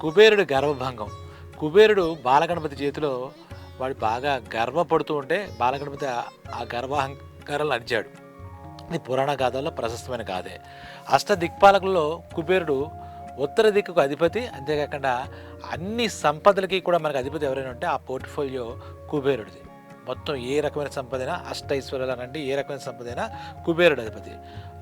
కుబేరుడు గర్వభంగం. కుబేరుడు బాలగణపతి చేతిలో వాడు బాగా గర్వపడుతూ ఉంటే బాలగణపతి ఆ- ఆ గర్వాహంకారాలు అరిచాడు. ఇది పురాణ గాథల్లో ప్రశస్తమైన గాథే. అష్ట దిక్పాలకులలో కుబేరుడు ఉత్తర దిక్కుకు అధిపతి. అంతేకాకుండా అన్ని సంపదలకి కూడా మనకు అధిపతి ఎవరైనా ఉంటే ఆ పోర్ట్ఫోలియో కుబేరుడిది. మొత్తం ఏ రకమైన సంపదైనా అష్ట ఐశ్వర్యాలు ఏ రకమైన సంపదైనా కుబేరుడు అధిపతి.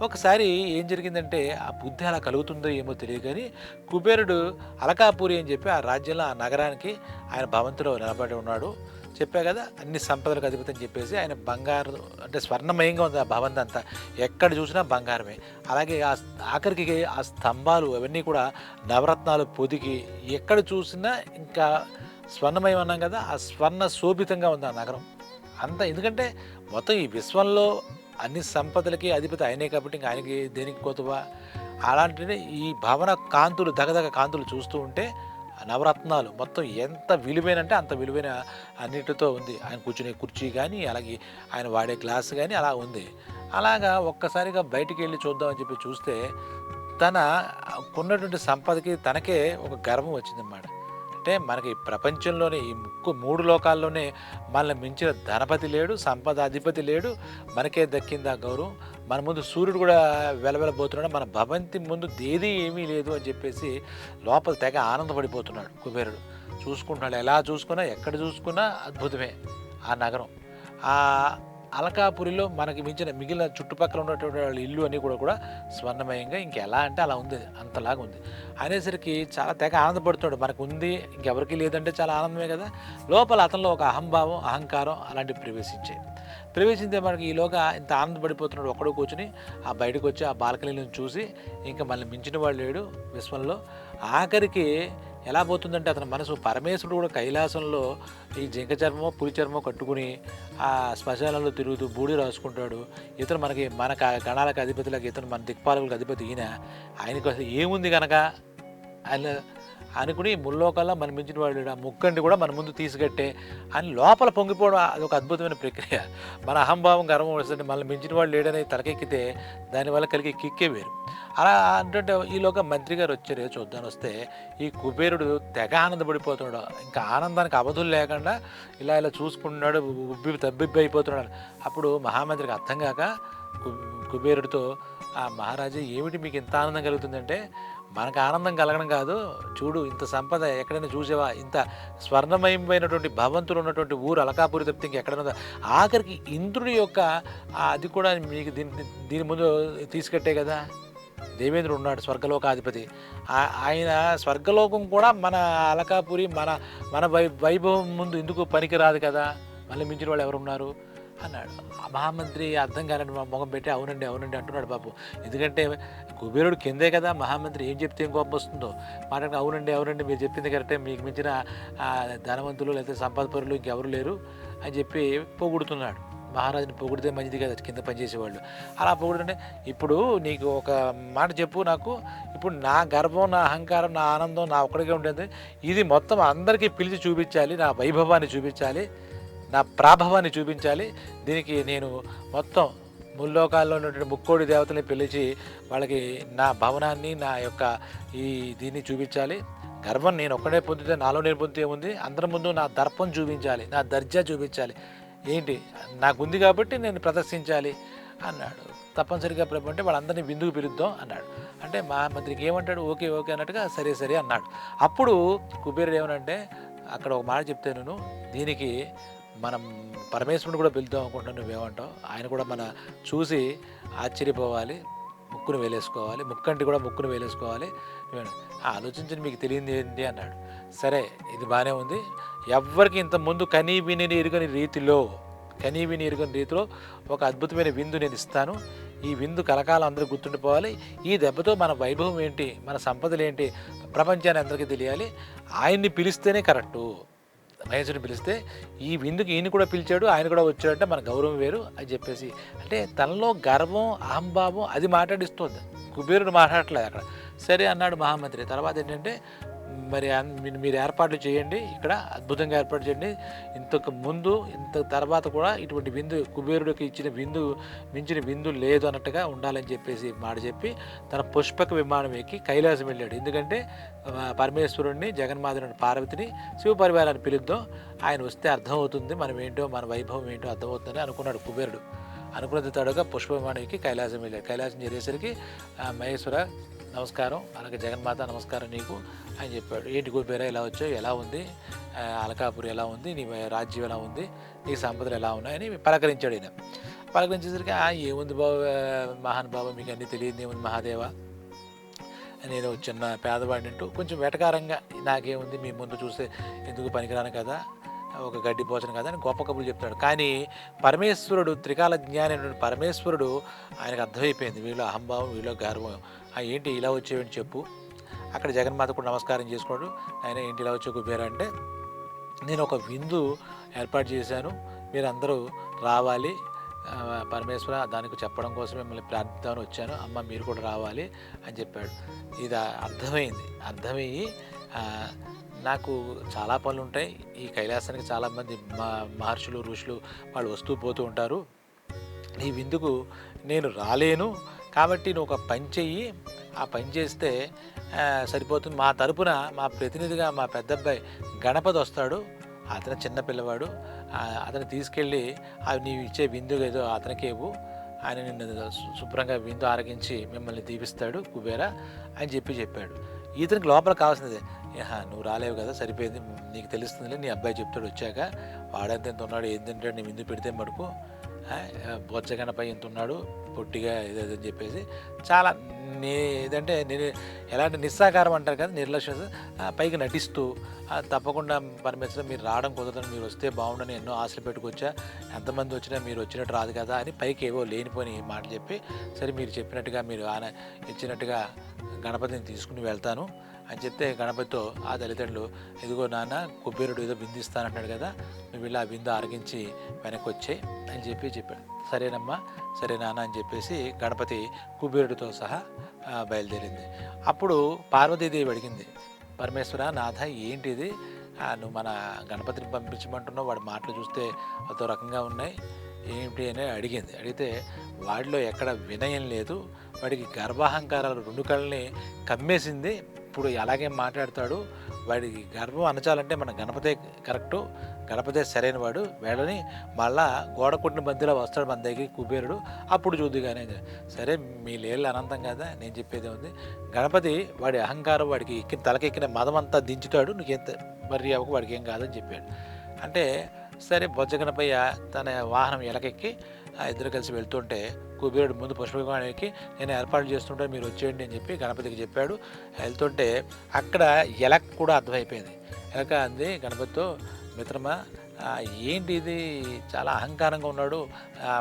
ఒకసారి ఏం జరిగిందంటే ఆ బుద్ధి అలా కలుగుతుందో ఏమో తెలియదు కానీ కుబేరుడు అలకాపూరి అని చెప్పి ఆ రాజ్యంలో ఆ నగరానికి ఆయన భవంతిలో నిలబడి ఉన్నాడు. చెప్పా కదా అన్ని సంపదలకు అధిపతి అని చెప్పేసి ఆయన బంగారు అంటే స్వర్ణమయంగా ఉంది ఆ భవంతి అంతా. ఎక్కడ చూసినా బంగారమే. అలాగే ఆ ఆఖరికి ఆ స్తంభాలు అవన్నీ కూడా నవరత్నాలు పొదిగి ఎక్కడ చూసినా ఇంకా స్వర్ణమయం అన్నాం కదా ఆ స్వర్ణ శోభితంగా ఉంది ఆ నగరం. అంత ఎందుకంటే మొత్తం ఈ విశ్వంలో అన్ని సంపదలకి అధిపతి ఆయనే కాబట్టి ఇంకా ఆయనకి దేనికి కోతువా? అలాంటినే ఈ భవన కాంతులు దగదగ కాంతులు చూస్తూ ఉంటే నవరత్నాలు మొత్తం ఎంత విలువైన అంటే అంత విలువైన అన్నిటితో ఉంది. ఆయన కూర్చునే కుర్చీ కానీ అలాగే ఆయన వాడే గ్లాస్ కానీ అలా ఉంది. అలాగా ఒక్కసారిగా బయటికి వెళ్ళి చూద్దామని చెప్పి చూస్తే తన కొన్నటువంటి సంపదకి తనకే ఒక గర్వం వచ్చిందన్నమాట. అంటే మనకి ప్రపంచంలోనే ఈ ముక్కు మూడు లోకాల్లోనే మనల్ని మించిన ధనపతి లేడు సంపద అధిపతి లేడు. మనకే దక్కింది ఆ గౌరవం? మన ముందు సూర్యుడు కూడా వెలవెలబోతున్నాడు. మన భవంతి ముందు దేది ఏమీ లేదు అని చెప్పేసి లోపల తెగ ఆనందపడిపోతున్నాడు కుబేరుడు. చూసుకుంటున్నాడు. ఎలా చూసుకున్నా ఎక్కడ చూసుకున్నా అద్భుతమే. ఆ నగరం. ఆ అలకాపురిలో మనకి మించిన మిగిలిన చుట్టుపక్కల ఉన్నటువంటి వాళ్ళ ఇల్లు అన్నీ కూడా కూడా స్వర్ణమయంగా ఇంకెలా అంటే అలా ఉంది అంతలాగా ఉంది. అనేసరికి చాలా తెగ ఆనందపడుతున్నాడు. మనకు ఉంది ఇంకెవరికి లేదంటే చాలా ఆనందమే కదా. లోపల అతనిలో ఒక అహంభావం అహంకారం అలాంటివి ప్రవేశించాయి. ప్రవేశించే మనకి ఈలోగా ఇంత ఆనందపడిపోతున్నాడు ఒక్కడు కూర్చుని ఆ బయటకు వచ్చి ఆ బాల్కనీలను చూసి ఇంకా మళ్ళీ మించిన వాడు లేడు విశ్వంలో. ఆఖరికి ఎలా పోతుందంటే అతని మనసు పరమేశ్వరుడు కూడా కైలాసంలో ఈ జింక చర్మమో పులి చర్మమో కట్టుకుని ఆ శ్మశానంలో తిరుగుతూ బూడి రాసుకుంటాడు. ఇతను మనకి మన గణాలకు అధిపతులకు ఇతను మన దిక్పాలకులకు అధిపతి ఈయన. ఆయనకు అసలు ఏముంది కనుక ఆయన అనుకుని ముల్లోకల్లా మన మించిన వాడు ముక్కండి కూడా మన ముందు తీసుకెట్టే అని లోపల పొంగిపోవడం అది ఒక అద్భుతమైన ప్రక్రియ. మన అహంభావం గర్వం వస్తుంది. మనల్ని మించిన వాడు లేడని తలకెక్కితే దానివల్ల కలిగే కిక్కే వేరు. అలా అంటుంటే ఈలోగా మంత్రి గారు వచ్చారు. చూద్దాను వస్తే ఈ కుబేరుడు తెగ ఆనందపడిపోతున్నాడు. ఇంకా ఆనందానికి అవధులు లేకుండా ఇలా ఇలా చూసుకుంటున్నాడు ఉబ్బి తబ్బిబ్బి అయిపోతున్నాడు అప్పుడు మహామంత్రికి అర్థం కాక కుబేరుడితో ఆ మహారాజా ఏమిటి మీకు ఇంత ఆనందం కలుగుతుందంటే మనకు ఆనందం కలగడం కాదు. చూడు ఇంత సంపద ఎక్కడైనా చూసేవా? ఇంత స్వర్ణమయమైనటువంటి భవంతులు ఉన్నటువంటి ఊరు అలకాపురి తప్పితే ఇంకెక్కడైనా ఆఖరికి ఇంద్రుడి యొక్క అది కూడా మీకు దీని దీని ముందు తీసుకెట్టే కదా? దేవేంద్రుడు ఉన్నాడు స్వర్గలోకాధిపతి. ఆయన స్వర్గలోకం కూడా మన అలకాపురి మన మన వై వైభవం ముందు ఎందుకు పనికిరాదు కదా? మళ్ళీ మించిన వాళ్ళు ఎవరు ఉన్నారు అన్నాడు ఆ మహామంత్రి అర్థం కాలని మా మొగం పెట్టి అవునండి అవునండి అంటున్నాడు బాబు. ఎందుకంటే కుబేరుడు కిందే కదా మహామంత్రి ఏం చెప్తే ఏం కోపం వస్తుందో. మాట్లాడి అవునండి అవునండి మీరు చెప్పింది కరెక్టే. మీకు మించిన ధనవంతులు లేకపోతే సంపదపరులు ఇంకెవరు లేరు అని చెప్పి పొగుడుతున్నాడు. మహారాజుని పొగిడితే మంచిది కదా కింద పనిచేసేవాళ్ళు అలా పొగుడుతుంటే ఇప్పుడు నీకు ఒక మాట చెప్పు నాకు. ఇప్పుడు నా గర్వం నా అహంకారం నా ఆనందం నా ఒక్కడికే ఉండేది. ఇది మొత్తం అందరికీ పిలిచి చూపించాలి నా వైభవాన్ని చూపించాలి. నా ప్రాభవాన్ని చూపించాలి. దీనికి నేను మొత్తం ముల్లోకాల్లో ఉన్నటువంటి ముక్కోడి దేవతల్ని పిలిచి వాళ్ళకి నా భవనాన్ని నా యొక్క ఈ దీన్ని చూపించాలి. గర్వం నేను ఒక్కడే పొందితే నాలో నేను పొందితే ఉంది అందరి ముందు నా దర్పం చూపించాలి నా దర్జా చూపించాలి. ఏంటి? నాకుంది కాబట్టి నేను ప్రదర్శించాలి అన్నాడు. తప్పనిసరిగా ప్రభు అంటే వాళ్ళందరినీ విందుకు పిలుద్దాం అన్నాడు. అంటే మా మంత్రికి ఏమంటాడు? ఓకే ఓకే అన్నట్టుగా సరే సరే అన్నాడు. అప్పుడు కుబేరుడు ఏమనంటే అక్కడ ఒక మాట చెప్తే నేను. దీనికి మనం పరమేశ్వరుని కూడా పిలుద్దాం అనుకుంటున్నాను నువ్వేమంటావు ఆయన కూడా మన చూసి ఆశ్చర్యపోవాలి ముక్కును వేలేసుకోవాలి ముక్కంటి కూడా ముక్కును వేలేసుకోవాలి. ఆలోచించి మీకు తెలియంది ఏంటి అన్నాడు. సరే ఇది బాగానే ఉంది. ఎవ్వరికి ఇంతకుముందు కనీ విని ఎరుగని రీతిలో కనీ విని ఎరుగని రీతిలో ఒక అద్భుతమైన విందు నేను ఇస్తాను. ఈ విందు కలకాలం అందరూ గుర్తుండిపోవాలి. ఈ దెబ్బతో మన వైభవం ఏంటి? మన సంపదలు ఏంటి? ప్రపంచాన్ని అందరికీ తెలియాలి. ఆయన్ని పిలిస్తేనే కరెక్టు. మహేశ్వరుని పిలిస్తే ఈ విందుకు ఈయన కూడా పిలిచాడు ఆయన కూడా వచ్చాడంటే మన గౌరవం వేరు అని చెప్పేసి. అంటే తనలో గర్వం అహంభావం అది మాట్లాడిస్తుంది. కుబేరుడు మాట్లాడట్లేదు అక్కడ. సరే అన్నాడు మహామంత్రి. తర్వాత ఏంటంటే మరి అన్- మీరు- ఏర్పాట్లు చేయండి. ఇక్కడ అద్భుతంగా ఏర్పాటు చేయండి. ఇంతకు ముందు ఇంత తర్వాత కూడా ఇటువంటి విందు కుబేరుడికి ఇచ్చిన విందు మించిన విందు లేదు అన్నట్టుగా ఉండాలని చెప్పేసి మాట చెప్పి తన పుష్పక విమానం ఎక్కి కైలాసం వెళ్ళాడు. ఎందుకంటే పరమేశ్వరుణ్ణి జగన్మాతని పార్వతిని శివపరివారాన్ని పిలుద్దాం. ఆయన వస్తే అర్థమవుతుంది మనం ఏంటో మన వైభవం ఏంటో అర్థమవుతుందని అనుకున్నాడు కుబేరుడు. అనుకున్న తడుగా పుష్ప విమానం ఎక్కి కైలాసం వెళ్ళాడు. కైలాసం చేరేసరికి మహేశ్వర నమస్కారం. అలాగే జగన్మాత నమస్కారం నీకు అని చెప్పాడు. ఏంటి గోపేరా ఎలా వచ్చావు? ఎలా ఉంది? అలకాపూర్ అలకాపురి ఎలా ఉంది? నీ రాజ్యం ఎలా ఉంది? నీ సంపదలు ఎలా ఉన్నాయని పలకరించాడు ఈయన. పలకరించేసరికి ఏముంది బాబు? మహానుభావ మీకు అన్నీ తెలియదు. ఏముంది మహాదేవ? నేను చిన్న పేదవాడిని అంటూ కొంచెం వెటకారంగా నాకేముంది? మీ ముందు చూస్తే ఎందుకు పనికిరాను కదా? ఒక గడ్డి పోచను కదా? అని గొప్ప కబుర్లు చెప్తాడు కానీ పరమేశ్వరుడు త్రికాల జ్ఞాని పరమేశ్వరుడు ఆయనకు అర్థమైపోయింది. వీళ్ళు అహంభావం వీళ్ళు గర్వం. ఏంటి ఇలా వచ్చేవని చెప్పు. అక్కడ జగన్మాత కూడా నమస్కారం చేసుకోడు. ఆయన ఏంటి ఇలా వచ్చే కుబేర? అంటే నేను ఒక విందు ఏర్పాటు చేశాను. మీరందరూ రావాలి. పరమేశ్వర దానికి చెప్పడం కోసం మిమ్మల్ని ప్రార్థిద్దామని వచ్చాను. అమ్మ మీరు కూడా రావాలి అని చెప్పాడు. ఇది అర్థమైంది. అర్థమయ్యి నాకు చాలా పనులు ఉంటాయి. ఈ కైలాసానికి చాలామంది మా మహర్షులు ఋషులు వాళ్ళు వస్తూ పోతూ ఉంటారు. ఈ విందుకు నేను రాలేను. కాబట్టి నువ్వు ఒక పని చెయ్యి. ఆ పని చేస్తే సరిపోతుంది. మా తరపున మా ప్రతినిధిగా మా పెద్ద అబ్బాయి గణపతి వస్తాడు. అతను చిన్న పిల్లవాడు. అతను తీసుకెళ్ళి అవి నీవు ఇచ్చే విందు ఏదో అతనికేవు ఆయన నిన్ను శుభ్రంగా విందు ఆరగించి మిమ్మల్ని దీపిస్తాడు కుబేర అని చెప్పి చెప్పాడు. ఇతనికి లోపల కావాల్సింది నువ్వు రాలేవు కదా సరిపోయింది. నీకు తెలుస్తుందిలే నీ అబ్బాయి చెప్తాడు వచ్చాక. వాడంత ఎంత ఉన్నాడు ఏం తింటాడు నీ విందు పెడితే మడుపు బొచ్చగనపై ఇంత ఉన్నాడు పొట్టిగా ఇదని చెప్పేసి చాలా నే ఏదంటే నేను ఎలాంటి నిస్సాకారం అంటారు కదా నిర్లక్ష్యం పైకి నటిస్తూ తప్పకుండా పరమేశ్వరం మీరు రావడం కుదరదని మీరు వస్తే బాగుండని ఎన్నో ఆశలు పెట్టుకొచ్చా ఎంతమంది వచ్చినా మీరు వచ్చినట్టు రాదు కదా అని పైకి ఏవో లేనిపోని మాటలు చెప్పి సరే మీరు చెప్పినట్టుగా మీరు ఆయన ఇచ్చినట్టుగా గణపతిని తీసుకుని వెళ్తాను అని చెప్తే గణపతితో ఆ తల్లిదండ్రులు ఇదిగో నాన్న కుబేరుడు ఏదో బిందిస్తానంటాడు కదా నువ్వు ఇలా బిందు ఆరగించి వెనక్కి వచ్చాయి అని చెప్పి చెప్పాడు. సరేనమ్మా సరే నాన్న అని చెప్పేసి గణపతి కుబేరుడితో సహా బయలుదేరింది. అప్పుడు పార్వతీదేవి అడిగింది పరమేశ్వర నాథ ఏంటిది నువ్వు మన గణపతిని పంపించమంటున్నావు వాడి మాటలు చూస్తే అదో రకంగా ఉన్నాయి. ఏంటి అని అడిగింది. అడిగితే వాడిలో ఎక్కడ వినయం లేదు వాడికి గర్భాహంకారాలు రెండు కళ్ళని కమ్మేసింది ఇప్పుడు అలాగే మాట్లాడతాడు. వాడికి గర్భం అనచాలంటే మన గణపతే కరెక్టు. గణపతే సరైన వాడు. వేడని మళ్ళా గోడ కొట్టిన మధ్యలో వస్తాడు మన దగ్గరికి కుబేరుడు. అప్పుడు చూద్దు కానీ సరే మీ లేళ్ళు అనంతం కదా నేను చెప్పేది ఉంది గణపతి వాడి అహంకారం వాడికి ఎక్కిన తలకెక్కిన మదం అంతా దించుతాడు. నీకు ఎంత మరి అవ్వకు వాడికి ఏం కాదని చెప్పాడు. అంటే సరే బొజ్జగణపయ్య తన వాహనం ఎలకెక్కి ఆ ఇద్దరు కలిసి వెళ్తుంటే కుబేరుడు ముందు పుష్పవిమానానికి నేను ఏర్పాటు చేస్తుంటే మీరు వచ్చేయండి అని చెప్పి గణపతికి చెప్పాడు. వెళ్తుంటే అక్కడ ఎలక్ కూడా అర్థమైపోయింది. ఎలక అంది గణపతితో మిత్రమా ఏంటి ఇది చాలా అహంకారంగా ఉన్నాడు.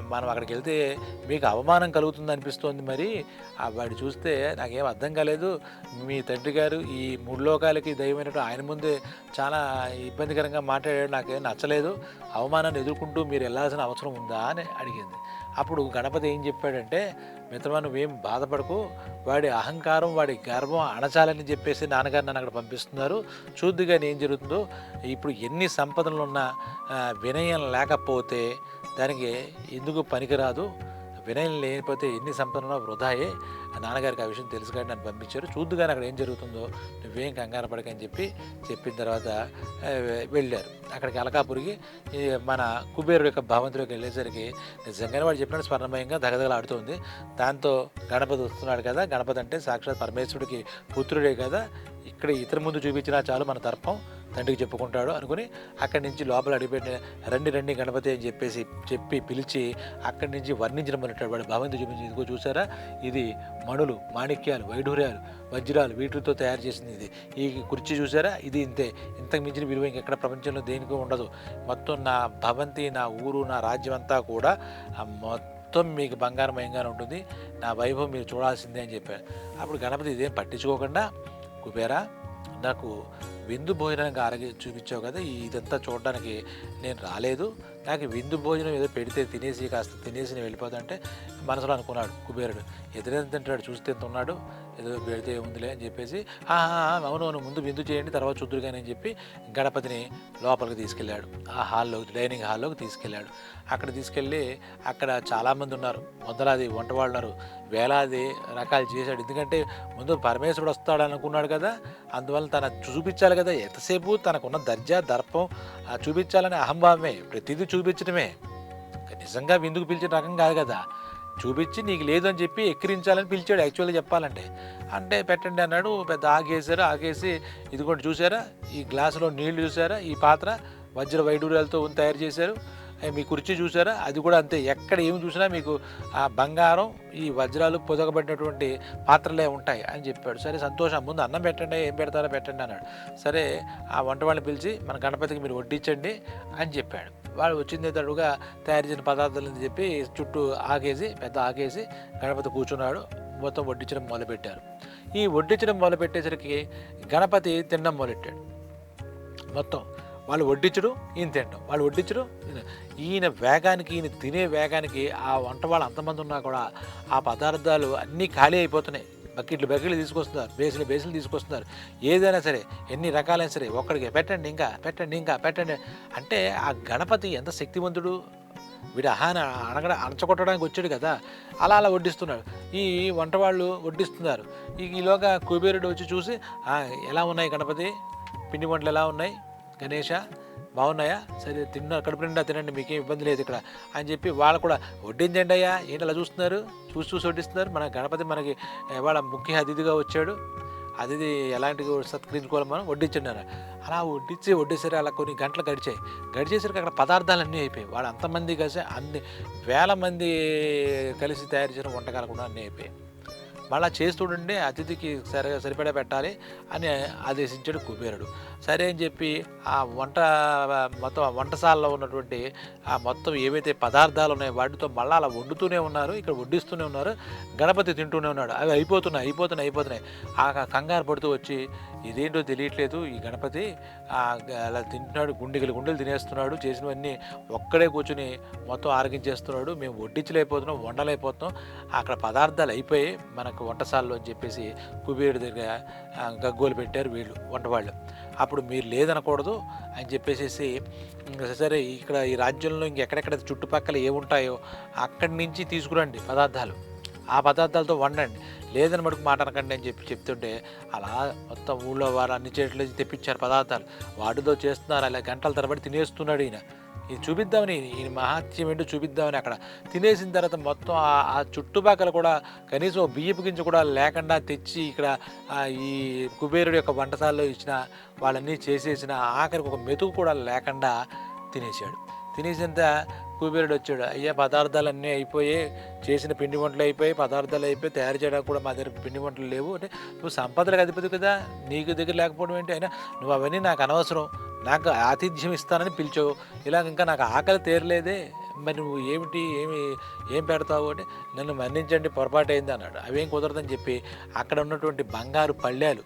మనం అక్కడికి వెళ్తే మీకు అవమానం కలుగుతుంది అనిపిస్తోంది మరి. ఆ వాడు చూస్తే నాకేం అర్థం కాలేదు. మీ తండ్రి గారు ఈ మూడు లోకాలకి దైవమైనట్టు ఆయన ముందే చాలా ఇబ్బందికరంగా మాట్లాడాడు. నాకేం నచ్చలేదు. అవమానాన్ని ఎదుర్కొంటూ మీరు వెళ్ళాల్సిన అవసరం ఉందా అని అడిగింది. అప్పుడు గణపతి ఏం చెప్పాడంటే మిత్రమా నువ్వేం బాధపడకు. వాడి అహంకారం వాడి గర్వం అణచాలని చెప్పేసి నాన్నగారు నన్ను అక్కడ పంపిస్తున్నారు. చూద్దుగా ఏం జరుగుతుందో. ఇప్పుడు ఎన్ని సంపదలు ఉన్నా వినయం లేకపోతే దానికి ఎందుకు పనికిరాదు? వినయం లేకపోతే ఎన్ని సంపదలు వృధాయే. ఆ నాన్నగారికి ఆ విషయం తెలుసు కానీ నన్ను పంపించారు. చూద్దుగానే అక్కడ ఏం జరుగుతుందో నువ్వేం కంగారు పడకని చెప్పి చెప్పిన తర్వాత వెళ్ళారు. అక్కడికి అలకాపురికి మన కుబేరుడు యొక్క భవంతిలోకి వెళ్ళేసరికి నిజంగానే వాడు చెప్పినట్టు స్వర్ణమయంగా దగదగలాడుతుంది. దాంతో గణపతి వస్తున్నాడు కదా గణపతి అంటే సాక్షాత్ పరమేశ్వరుడికి పుత్రుడే కదా. ఇక్కడ ఇతర ముందు చూపించినా చాలు మన తర్పం. తండ్రికి చెప్పుకుంటాడు అనుకుని అక్కడి నుంచి లోపల అడిగిపెట్టిన రండి రండి గణపతి అని చెప్పేసి చెప్పి పిలిచి అక్కడి నుంచి వర్ణించడం మొదలెట్టాడు వాడు భవంతి చూపించి ఇదిగో చూసారా ఇది మణులు మాణిక్యాలు వైఢూర్యాలు వజ్రాలు వీటితో తయారు చేసింది ఇది. ఈ కుర్చీ చూసారా ఇది ఇంతే. ఇంతకు మించిన విలువ ఇంకెక్కడ ప్రపంచంలో దేనికి ఉండదు. మొత్తం నా భవంతి నా ఊరు నా రాజ్యం అంతా కూడా మొత్తం మీకు బంగారమయంగానే ఉంటుంది. నా వైభవం మీరు చూడాల్సిందే అని చెప్పారు అప్పుడు గణపతి ఇదేం పట్టించుకోకుండా కుబేరా నాకు విందు భోజనానికి ఆరగి చూపించావు కదా ఇదంతా చూడడానికి నేను రాలేదు. నాకు విందు భోజనం ఏదో పెడితే తినేసి కాస్త తినేసి నేను వెళ్ళిపోతుంటే మనసులో అనుకున్నాడు కుబేరుడు. ఎదురెంత తింటాడు చూస్తే ఎంత ఉన్నాడు? ఏదో పెడితే ఉందిలే అని చెప్పేసి అవును అవును అవునవును ముందు విందు చేయండి తర్వాత చూద్దురు కానీ అని చెప్పి గణపతిని లోపలికి తీసుకెళ్ళాడు. ఆ హాల్లోకి డైనింగ్ హాల్లోకి తీసుకెళ్ళాడు. అక్కడ తీసుకెళ్ళి అక్కడ చాలామంది ఉన్నారు. వందలాది వంటవాళ్ళు ఉన్నారు వేలాది రకాలు చేశాడు. ఎందుకంటే ముందు పరమేశ్వరుడు వస్తాడు అనుకున్నాడు కదా అందువల్ల తన చూపించాలి కదా. ఎంతసేపు తనకున్న దర్జా దర్పం చూపించాలనే అహంభావమే. ప్రతిదీ చూపించడమే నిజంగా విందుకు పిలిచిన రకం కాదు కదా. చూపించి నీకు లేదు అని చెప్పి ఎక్కిరించాలని పిలిచాడు. యాక్చువల్గా చెప్పాలంటే. అంటే పెట్టండి అన్నాడు. పెద్ద ఆగేశారు. ఆగేసి ఇదిగోండి చూసారా ఈ గ్లాసులో నీళ్ళు చూసారా ఈ పాత్ర వజ్ర వైడూర్యాలతో తయారు చేశారు. మీ కుర్చీ చూసారా అది కూడా అంతే. ఎక్కడ ఏమి చూసినా మీకు ఆ బంగారం ఈ వజ్రాలు పొదగబడినటువంటి పాత్రలే ఉంటాయి అని చెప్పాడు. సరే సంతోషం. ముందు అన్నం పెట్టండి. ఏం పెడతారో పెట్టండి అన్నాడు. సరే ఆ వంట వాళ్ళని పిలిచి మన గణపతికి మీరు వడ్డించండి అని చెప్పాడు. వాళ్ళు వచ్చింది తయారు చేసిన పదార్థాలు అని చెప్పి చుట్టూ ఆగేసి పెద్ద ఆగేసి గణపతి కూర్చున్నాడు. మొత్తం వడ్డించడం మొదలుపెట్టారు. ఈ వడ్డించడం మొదలుపెట్టేసరికి గణపతి తినడం మొదలెట్టాడు. మొత్తం వాళ్ళు వడ్డించడం ఈయన తినడం. వాళ్ళు వడ్డించడం ఈయన ఈయన వేగానికి ఈయన తినే వేగానికి ఆ వంట వాళ్ళు అంతమంది ఉన్నా కూడా ఆ పదార్థాలు అన్నీ ఖాళీ అయిపోతున్నాయి. బకెట్లు బకెట్లు తీసుకొస్తున్నారు. బేసులు బేసులు తీసుకొస్తున్నారు. ఏదైనా సరే ఎన్ని రకాలైనా సరే ఒక్కడికి పెట్టండి ఇంకా పెట్టండి ఇంకా పెట్టండి. అంటే ఆ గణపతి ఎంత శక్తివంతుడు. వీడు అహాన అడగడ అణచగొట్టడానికి వచ్చాడు కదా. అలా అలా వడ్డిస్తున్నాడు ఈ వంట వాళ్ళు వడ్డిస్తున్నారు ఈలోగా కుబేరుడు వచ్చి చూసి ఎలా ఉన్నాయి గణపతి? పిండి వంటలు ఎలా ఉన్నాయి? గణేష బాగున్నాయా? సరే తిన్న కడుపు నిండా తినండి మీకేం ఇబ్బంది లేదు ఇక్కడ. అని చెప్పి వాళ్ళు కూడా వడ్డించండి అయ్యా? ఏంటి అలా చూస్తున్నారు? చూసి చూసి వడ్డిస్తున్నారు? మన గణపతి మనకి వాళ్ళ ముఖ్య అతిథిగా వచ్చాడు. అతిథి ఎలాంటి సత్కరించుకోవాలి మనం? వడ్డించండి అలా వడ్డించి వడ్డేసరి అలా కొన్ని గంటలు గడిచాయి. గడిచేసరికి అక్కడ పదార్థాలు అన్నీ అయిపోయాయి. వాళ్ళు అంతమంది కలిసి అన్ని వేల మంది కలిసి తయారు చేసిన వంటకాలు కూడా అన్నీ అయిపోయాయి. మళ్ళా చేస్తుండే అతిథికి సరిగా సరిపడా పెట్టాలి అని ఆదేశించాడు కుబేరుడు. సరే అని చెప్పి ఆ వంట మొత్తం ఆ వంటశాలలో ఉన్నటువంటి ఆ మొత్తం ఏవైతే పదార్థాలు ఉన్నాయో వాటితో మళ్ళీ అలా వండుతూనే ఉన్నారు ఇక్కడ వడ్డిస్తూనే ఉన్నారు గణపతి తింటూనే ఉన్నాడు. అవి అయిపోతున్నాయి అయిపోతున్నాయి అయిపోతున్నాయి. ఆ కంగారు పడుతూ వచ్చి ఇదేంటో తెలియట్లేదు. ఈ గణపతి అలా తింటున్నాడు గుండెలు గుండెలు తినేస్తున్నాడు చేసినవన్నీ ఒక్కడే కూర్చుని మొత్తం ఆరగించేస్తున్నాడు. మేము వడ్డించలేకపోతున్నాం వండలేకపోతున్నాం. అక్కడ పదార్థాలు అయిపోయి మనకు వంటశాలలో అని చెప్పేసి కుబేరుడి దగ్గర గగ్గోలు పెట్టారు వీళ్ళు వంటవాళ్ళు. అప్పుడు మీరు లేదనకూడదు అని చెప్పేసి సరే ఇక్కడ ఈ రాజ్యంలో ఇంకెక్కడెక్కడ చుట్టుపక్కల ఏముంటాయో అక్కడి నుంచి తీసుకురండి పదార్థాలు. ఆ పదార్థాలతో వండండి. లేదని మటుకు మాట అనకండి అని చెప్పి చెప్తుంటే అలా మొత్తం ఊళ్ళో వారు అన్ని చెట్లు తెప్పించారు పదార్థాలు. వాటితో చేస్తున్నారు అలా గంటల తరబడి తినేస్తున్నాడు ఈయన. ఇది చూపిద్దామని ఈయన మహాత్యం ఏంటో చూపిద్దామని అక్కడ. తినేసిన తర్వాత మొత్తం ఆ- చుట్టుపక్కల కూడా కనీసం బియ్యపు గింజ కూడా లేకుండా తెచ్చి ఇక్కడ ఈ కుబేరుడు యొక్క వంటశాలలో ఇచ్చిన వాళ్ళన్నీ చేసేసిన ఆఖరికి ఒక మెతుకు కూడా లేకుండా తినేసాడు తినేసినంత కుబేరుడు వచ్చాడు. అయ్యా పదార్థాలు అన్నీ అయిపోయి చేసిన పిండి వంటలు అయిపోయి పదార్థాలు అయిపోయి తయారు చేయడానికి కూడా మా దగ్గర పిండి వంటలు లేవు. అంటే నువ్వు సంపదలకు అధిపతి కదా నీకు దగ్గర లేకపోవడం ఏంటి? అయినా నువ్వు అవన్నీ నాకు అనవసరం. నాకు ఆతిథ్యం ఇస్తానని పిలిచావు. ఇలా ఇంకా నాకు ఆకలి తీరలేదే. మరి నువ్వు ఏమిటి? ఏమి ఏం పెడతావు? అంటే నన్ను మన్నించండి పొరపాటు అయింది అన్నాడు. అవేం కుదరదని చెప్పి అక్కడ ఉన్నటువంటి బంగారు పళ్ళాలు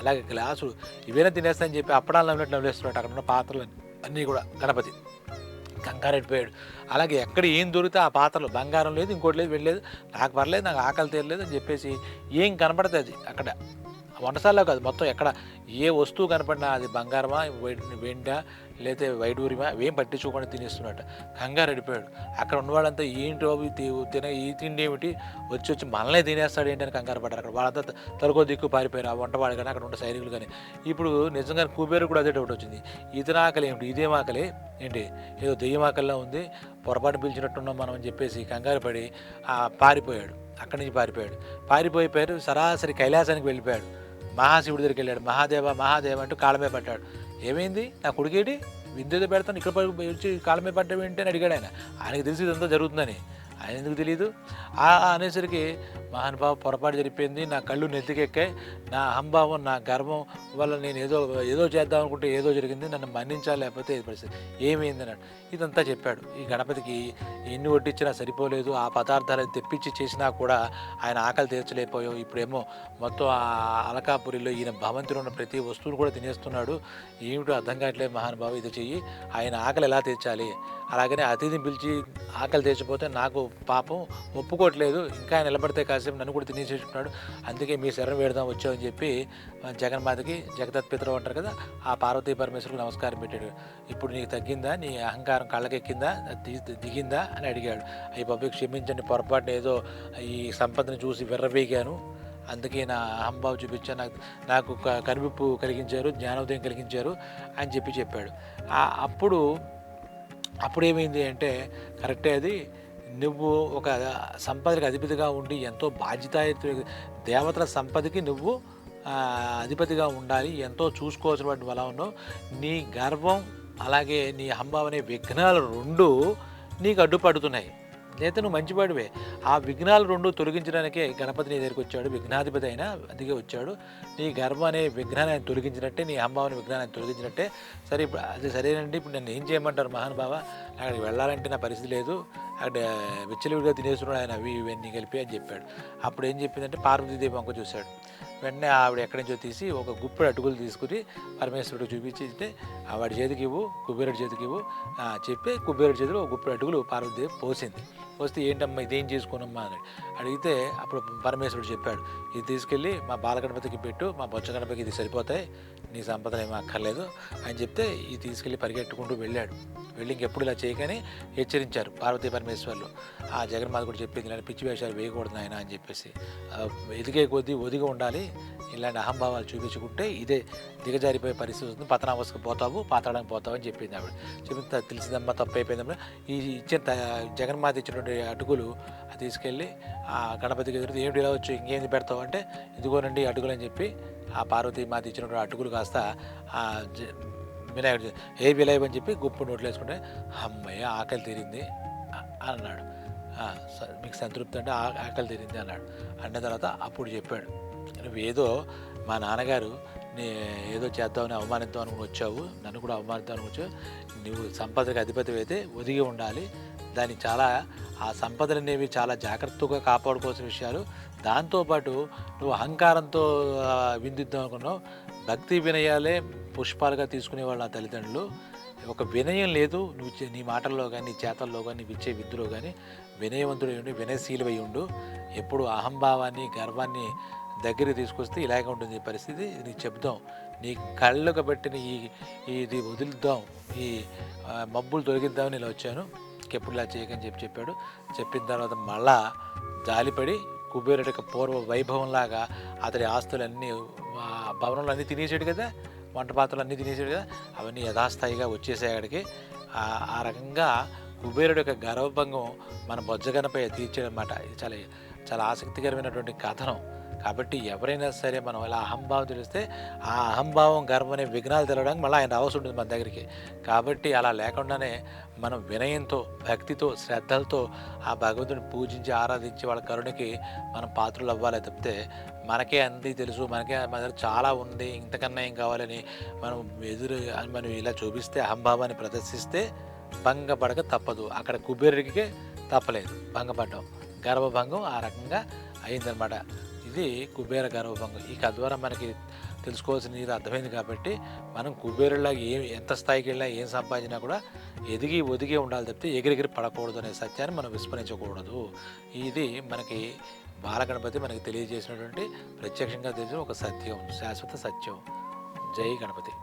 అలాగే గ్లాసులు ఇవేనా తినేస్తానని చెప్పి అప్పడాలు నవ్వులట్టు నవ్వులేస్తున్నాడు అక్కడ ఉన్న పాత్రలు అన్నీ కూడా. గణపతి. కంగారెట్టిపోయాడు అలాగే ఎక్కడ ఏం దొరికితే ఆ పాత్రలు బంగారం లేదు ఇంకోటి లేదు వెళ్ళలేదు. నాకు పర్లేదు నాకు ఆకలి తీరలేదు అని చెప్పేసి ఏం కనపడుతుంది అక్కడ. వంటశాలలో కాదు మొత్తం ఎక్కడ ఏ వస్తువు కనపడినా అది బంగారమా వెండా లేతే వైడూరిమా ఏం పట్టించుకోకుండా తినేస్తున్నట్ట. కంగారు అడిపోయాడు అక్కడ ఉన్నవాళ్ళంతా ఏంటి బాబు తి- తిన ఈ తిండి ఏమిటి? వచ్చి వచ్చి మనల్నే తినేస్తాడు ఏంటి అని కంగారు పడ్డారు అక్కడ. వాళ్ళంతా త- తలకో దిక్కు పారిపోయారు. ఆ వంటవాడు కానీ అక్కడ ఉన్న సైనికులు కానీ. ఇప్పుడు నిజంగా కుబేరు కూడా అదే డౌట్ వచ్చింది. ఇతని ఆకలి ఏమిటి? ఇదేం ఆకలి? ఏంటి? ఏదో దెయ్యం ఆకలిలా ఉంది. పొరపాటు పిలిచినట్టున్నాం మనం అని చెప్పేసి కంగారు పడి పారిపోయాడు. అక్కడి నుంచి పారిపోయాడు. పారిపోయిపోయారు. సరాసరి కైలాసానికి వెళ్ళిపోయాడు. మహాశివుడి దగ్గరికి వెళ్ళాడు. మహాదేవ మహాదేవ అంటూ కాలమే పడ్డాడు. ఏమైంది? నా కొడుకేటి? విద్యుత్ పెడతాను ఇక్కడ వచ్చి కాలమే పడ్డం ఏంటి అని అడిగాడు ఆయన. ఆయనకు తెలిసి ఇదంతా జరుగుతుందని. ఆయన ఎందుకు తెలియదు ఆ అనేసరికి మహానుభావ పొరపాటు జరిగిపోయింది నా కళ్ళు నెత్తికెక్కాయి నా అహంభావం నా గర్వం వల్ల నేను ఏదో ఏదో చేద్దాం అనుకుంటే ఏదో జరిగింది నన్ను మన్నించాలి లేకపోతే ఏ పరిస్థితి? ఏమైంది అన్నాడు. ఇదంతా చెప్పాడు. ఈ గణపతికి ఎన్ని వడ్డించినా సరిపోలేదు ఆ పదార్థాలు తెప్పించి చేసినా కూడా ఆయన ఆకలి తీర్చలేకపోయావు. ఇప్పుడేమో మొత్తం ఆ అలకాపురిలో ఈయన భవంతిలో ఉన్న ప్రతి వస్తువును కూడా తినేస్తున్నాడు. ఏమిటో అర్థం కావట్లేదు మహానుభావ ఇది చెయ్యి. ఆయన ఆకలి ఎలా తీర్చాలి? అలాగనే అతిథిని పిలిచి ఆకలి తీర్చిపోతే నాకు పాపం ఒప్పుకోవట్లేదు. ఇంకా ఆయన నిలబడితే కాసేపు నన్ను కూడా తినేసేట్టున్నాడు అందుకే మీ శరణం వేడదాం వచ్చామని చెప్పి జగన్మాతకి జగదత్పితరం అంటారు కదా ఆ పార్వతీ పరమేశ్వరుకు నమస్కారం పెట్టాడు. ఇప్పుడు నీకు తగ్గిందా? నీ అహంకారం కళ్ళకెక్కిందా? దిగిందా? అని అడిగాడు. అయ్యి బాబు క్షమించండి పొరపాటున ఏదో ఈ సంపదని చూసి విర్రవేగాను. అందుకే నా అహంభావ చూపించాను నాకు నాకు క- కనువిప్పు కలిగించారు జ్ఞానోదయం కలిగించారు అని చెప్పి చెప్పాడు. అప్పుడు అప్పుడు ఏమైంది అంటే కరెక్టే అది నువ్వు ఒక సంపదకి అధిపతిగా ఉండి ఎంతో బాధ్యతాయుత దేవతల సంపదకి నువ్వు అధిపతిగా ఉండాలి ఎంతో చూసుకోవాల్సిన వల్ల ఉన్నావు. నీ గర్వం అలాగే నీ అహంభావం అనే విఘ్నాలు రెండు నీకు అడ్డుపడుతున్నాయి. లేదా నువ్వు మంచివాడివే. ఆ విఘ్నాలు రెండు తొలగించడానికే గణపతి నీ దగ్గరికి వచ్చాడు. విఘ్నాధిపతి అయినా అదిగే వచ్చాడు. నీ గర్భం అనే విఘ్నాన్ని ఆయన తొలగించినట్టే నీ అహంభావం విఘ్నాన్ని తొలగించినట్టే. సరే ఇప్పుడు అది సరేనండి. ఇప్పుడు నన్ను ఏం చేయమంటారు మహానుభావ అక్కడికి వెళ్ళాలంటే నా పరిస్థితి లేదు. అక్కడ విచ్చలవిడిగా తినేస్తున్నాడు ఆయన అవి ఇవన్నీ కలిపి అని చెప్పాడు. అప్పుడు ఏం చెప్పిందంటే పార్వతీదేవి వంక చూశాడు. వెంటనే ఆవిడ ఎక్కడి నుంచో తీసి ఒక గుప్పెడు అటుకులు తీసుకుని పరమేశ్వరుడు చూపించితే వాడి చేతికి ఇవ్వు కుబేరుడి చేతికి ఇవ్వు. చెప్పి కుబేరుడి చేతిలో ఒక గుప్పెడు అటుకులు పార్వతీదేవి పోసింది. వస్తే ఏంటమ్మా ఇదేం చేసుకోనమ్మా అని అడిగితే అప్పుడు పరమేశ్వరుడు చెప్పాడు ఇది తీసుకెళ్ళి మా బాలగణపతికి పెట్టు మా బొచ్చ గణపతికి ఇది సరిపోతాయి నీ సంపదలు ఏమీ అక్కర్లేదు అని చెప్తే ఇది తీసుకెళ్ళి పరిగెట్టుకుంటూ వెళ్ళాడు. వెళ్ళి ఇంకెప్పుడు ఇలా చేయకని హెచ్చరించారు పార్వతీ పరమేశ్వర్లు. ఆ జగన్మాత కూడా చెప్పింది పిచ్చి వేషాలు వేయకూడదు ఆయన అని చెప్పేసి. ఎదిగే కొద్దీ ఒదిగి ఉండాలి ఇలాంటి అహంభావాలు చూపించుకుంటే ఇదే దిగజారిపోయే పరిస్థితి వస్తుంది. పతనావస్థకు పోతావు పాతాడానికి పోతావు అని చెప్పింది ఆవిడ. చెప్పింది తెలిసిందమ్మా తప్పు అయిపోయిందమ్మా ఈ ఇచ్చిన జగన్మాత ఇచ్చినటువంటి అటుకులు అది తీసుకెళ్ళి ఆ గణపతికి ఎదురు ఏమిటి ఇలా వచ్చి ఇంకేంది పెడతావు? అంటే ఇదిగోనండి అటుకులు అని చెప్పి ఆ పార్వతీ మాత ఇచ్చినటువంటి అటుకులు కాస్త ఆ వినాయకుడు ఏ విలయం అని చెప్పి గుప్పు నోట్లు వేసుకుంటే అమ్మయ్య ఆకలి తీరింది. అన్నాడు. మీకు సంతృప్తి అంటే ఆ- ఆకలి తీరింది అన్నాడు. అన్న తర్వాత అప్పుడు చెప్పాడు. నువ్వు ఏదో మా నాన్నగారు నీ ఏదో చేద్దామని అవమానిద్దాం అనుకుని వచ్చావు నన్ను కూడా అవమానిద్దాం అనుకుని వచ్చావు. నువ్వు సంపదకి అధిపతి అయితే ఒదిగి ఉండాలి. దాన్ని చాలా ఆ సంపదలు అనేవి చాలా జాగ్రత్తగా కాపాడుకోవాల్సిన విషయాలు. దాంతోపాటు నువ్వు అహంకారంతో విందిద్దాం అనుకున్నావు. భక్తి వినయాలే పుష్పాలుగా తీసుకునేవాళ్ళు నా తల్లిదండ్రులు. ఒక వినయం లేదు. నువ్వు నీ మాటల్లో కానీ నీ చేతల్లో కానీ నువ్వు ఇచ్చే విద్యలో కానీ వినయవంతుడై ఉండి వినయశీలువై ఉండు. ఎప్పుడు అహంభావాన్ని గర్వాన్ని దగ్గర తీసుకొస్తే ఇలాగే ఉంటుంది ఈ పరిస్థితి. నీ నీకు చెప్దాం. నీ కళ్ళకు పెట్టిన ఈ ఈ- ఇది వదులుద్దాం. ఈ మబ్బులు తొలగిద్దామని ఇలా వచ్చాను. ఇంకెప్పుడు ఇలా చేయకని చెప్పి చెప్పాడు. చెప్పిన తర్వాత మళ్ళా జాలిపడి కుబేరుడి యొక్క పూర్వ వైభవంలాగా అతడి ఆస్తులన్నీ భవనంలో అన్నీ తినేసాడు కదా. వంట పాత్రలు అన్నీ తినేసాడు కదా. అవన్నీ యథాస్థాయిగా వచ్చేసాయి ఆ ఆ రకంగా కుబేరుడు యొక్క గర్వభంగం మన బొజ్జగనపై తీర్చాడనమాట ఇది చాలా చాలా ఆసక్తికరమైనటువంటి కథనం. కాబట్టి ఎవరైనా సరే మనం ఇలా అహంభావం తెలిస్తే ఆ అహంభావం గర్వనే విఘ్నాలు తెలవడానికి మళ్ళీ ఆయన రావాల్సి ఉంటుంది మన దగ్గరికి. కాబట్టి అలా లేకుండానే మనం వినయంతో భక్తితో శ్రద్ధలతో ఆ భగవంతుని పూజించి ఆరాధించి వాళ్ళ కరుణకి మనం పాత్రలు అవ్వాలి తప్పితే మనకే అంది తెలుసు మనకే మన దగ్గర చాలా ఉంది ఇంతకన్నా ఏం కావాలని మనం ఎదురు అని మనం ఇలా చూపిస్తే అహంభావాన్ని ప్రదర్శిస్తే భంగపడక తప్పదు. అక్కడ కుబేరుడికి తప్పలేదు. భంగపడ్డం గర్వభంగం ఆ రకంగా అయిందనమాట ఇది కుబేర గర్వభంగం ఈ కథ ద్వారా మనకి తెలుసుకోవాల్సిన ఇది అర్థమైంది కాబట్టి మనం కుబేరులాగా ఏ ఎంత స్థాయికి వెళ్ళినా ఏం సంపాదించినా కూడా ఎదిగి ఒదిగి ఉండాలి తప్పితే ఎగిరెగిరి పడకూడదు అనే సత్యాన్ని మనం విస్మరించకూడదు. ఇది మనకి బాలగణపతి మనకి తెలియజేసినటువంటి ప్రత్యక్షంగా తెలిసిన ఒక సత్యం శాశ్వత సత్యం. జై గణపతి.